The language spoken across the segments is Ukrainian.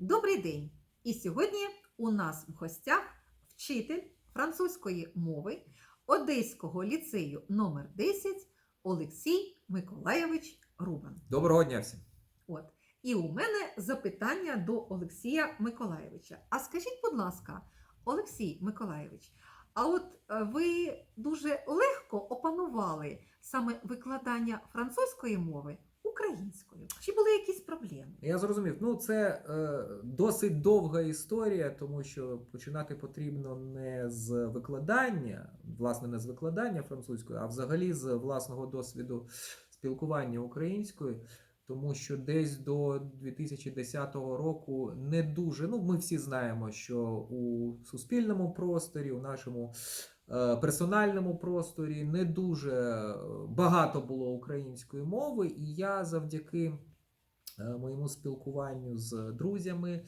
Добрий день! І сьогодні у нас в гостях вчитель французької мови Одеського ліцею номер 10 Олексій Миколайович Рубан. Доброго дня всім. От. І у мене запитання до Олексія Миколайовича. А скажіть, будь ласка, Олексій Миколайович, а от е, ви дуже легко опанували саме викладання французької мови українською? Чи були якісь проблеми? Я зрозумів. Ну, це е, досить довга історія, тому що починати потрібно не з викладання, власне, не з викладання французької, а взагалі з власного досвіду спілкування українською. Тому що десь до 2010 року не дуже. Ну, ми всі знаємо, що у суспільному просторі, у нашому персональному просторі не дуже е, багато було української мови, і я завдяки е, моєму спілкуванню з друзями.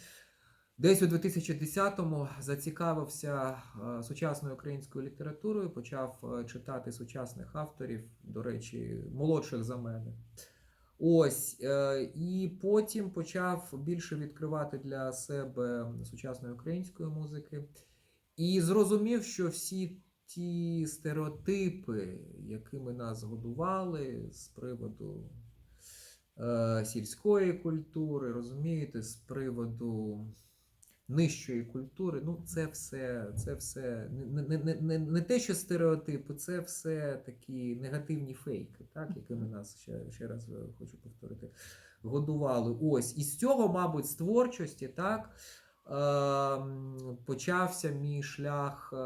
Десь у 2010-му зацікавився е, сучасною українською літературою, почав е, читати сучасних авторів, до речі, молодших за мене. Ось, е, і потім почав більше відкривати для себе сучасної української музики. І зрозумів, що всі ті стереотипи, якими нас годували з приводу е, сільської культури, розумієте, з приводу нижчої культури, ну це все, це все не, не, не, не, те, що стереотипи, це все такі негативні фейки, так, якими нас ще, ще раз е, хочу повторити, годували. Ось, і з цього, мабуть, з творчості, так. Ем, Почався мій шлях е,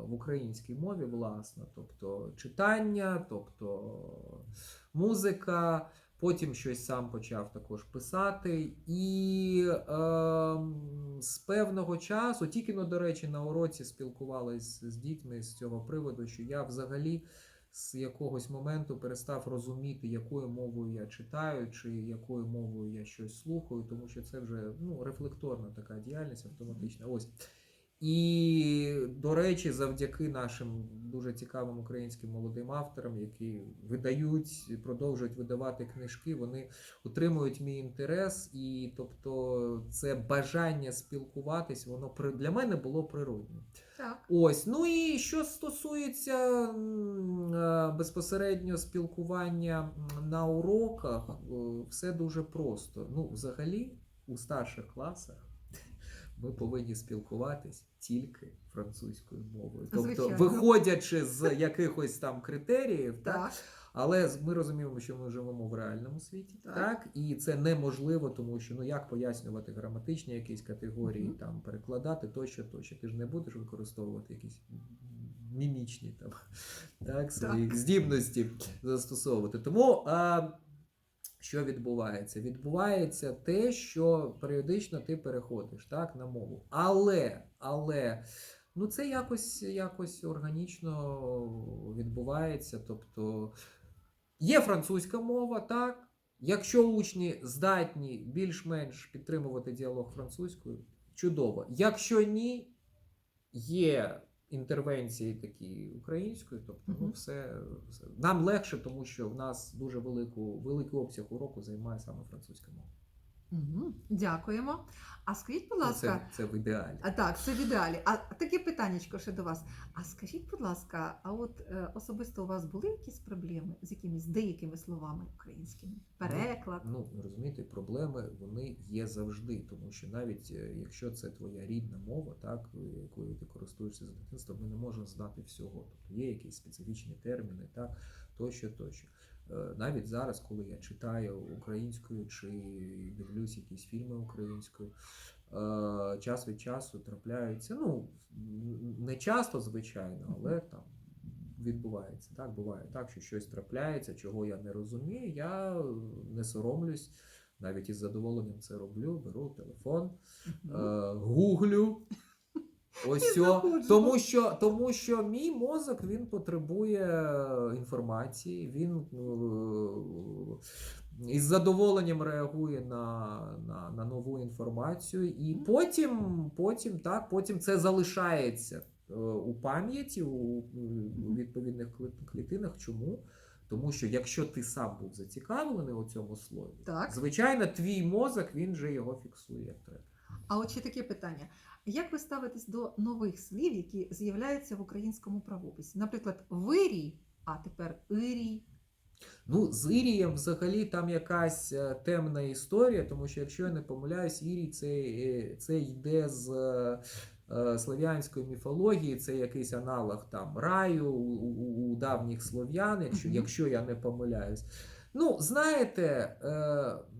в українській мові, власне, тобто читання, тобто музика, Потім щось сам почав також писати. І е, з певного часу, тільки, ну, до речі, на уроці спілкувалися з дітьми з цього приводу, що я взагалі з якогось моменту перестав розуміти, якою мовою я читаю, чи якою мовою я щось слухаю, тому що це вже ну, рефлекторна така діяльність автоматична. Ось. І, до речі, завдяки нашим дуже цікавим українським молодим авторам, які видають, продовжують видавати книжки, вони утримують мій інтерес, і тобто це бажання спілкуватись, воно для мене було природним. Так. Ось, ну і що стосується е, безпосередньо спілкування на уроках, е, все дуже просто. Ну, взагалі, у старших класах ми повинні спілкуватись тільки французькою мовою. Тобто, Звичайно. виходячи з якихось там критеріїв, так, Так. але ми розуміємо, що ми живемо в реальному світі, Так. так. і це неможливо, тому що ну як пояснювати граматичні якісь категорії, Мгм. там перекладати тощо, тощо. Ти ж не будеш використовувати якісь мімічні там так, свої здібності застосовувати. Тому а, що відбувається? Відбувається те, що періодично ти переходиш так, на мову. Але, але. Ну, це якось, якось органічно відбувається. Тобто є французька мова, так. Якщо учні здатні більш-менш підтримувати діалог французькою, чудово. Якщо ні, є інтервенції такі української, тобто ну, все, все. Нам легше, тому що в нас дуже велику, великий обсяг уроку займає саме французька мова. Дякуємо. А скажіть, будь Ну, ласка, Це, це в ідеалі. А так, це в ідеалі. А таке питаннячко ще до вас. А скажіть, будь ласка, а от е, особисто у вас були якісь проблеми з якимись деякими словами українськими? Переклад? Ну, розумієте, проблеми вони є завжди, тому що навіть е, якщо це твоя рідна мова, так, е, якою ти користуєшся з дитинства, ми не можемо знати всього. Тобто є якісь специфічні терміни, так, тощо, тощо. Е, Навіть зараз, коли я читаю українською чи дивлюсь якісь фільми українською, е, час від часу трапляються, ну, не часто, звичайно, але там відбувається. Так, буває так, що щось трапляється, чого я не розумію. Я не соромлюсь, навіть із задоволенням це роблю, беру телефон, Мгм. е, гуглю. Ось знаходжу. Тому що, тому що мій мозок він потребує інформації, він е, із задоволенням реагує на, на, на нову інформацію, і потім, потім, так, потім це залишається е, у пам'яті, у, у відповідних клітинах. Чому? Тому що якщо ти сам був зацікавлений у цьому слові, Так. звичайно, твій мозок він же його фіксує як треба. А от ще таке питання: як ви ставитесь до нових слів, які з'являються в українському правописі? Наприклад, вирій, а тепер ірій. Ну, з Ірієм взагалі там якась е, темна історія, тому що, якщо я не помиляюсь, Ірій це, е, це йде з е, слов'янської міфології, це якийсь аналог там раю у, у, у давніх слов'ян, якщо, якщо я не помиляюсь. Ну, знаєте, е,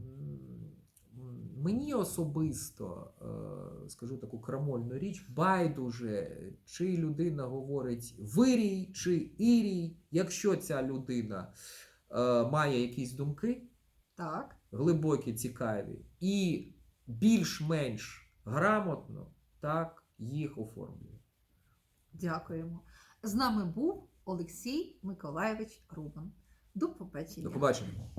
мені особисто е, скажу таку крамольну річ, байдуже, чи людина говорить вирій чи ірій, якщо ця людина е, має якісь думки Так. глибокі, цікаві, і більш-менш грамотно так їх оформлює. Дякуємо. З нами був Олексій Миколаєвич Рубан. До побачення. До побачення.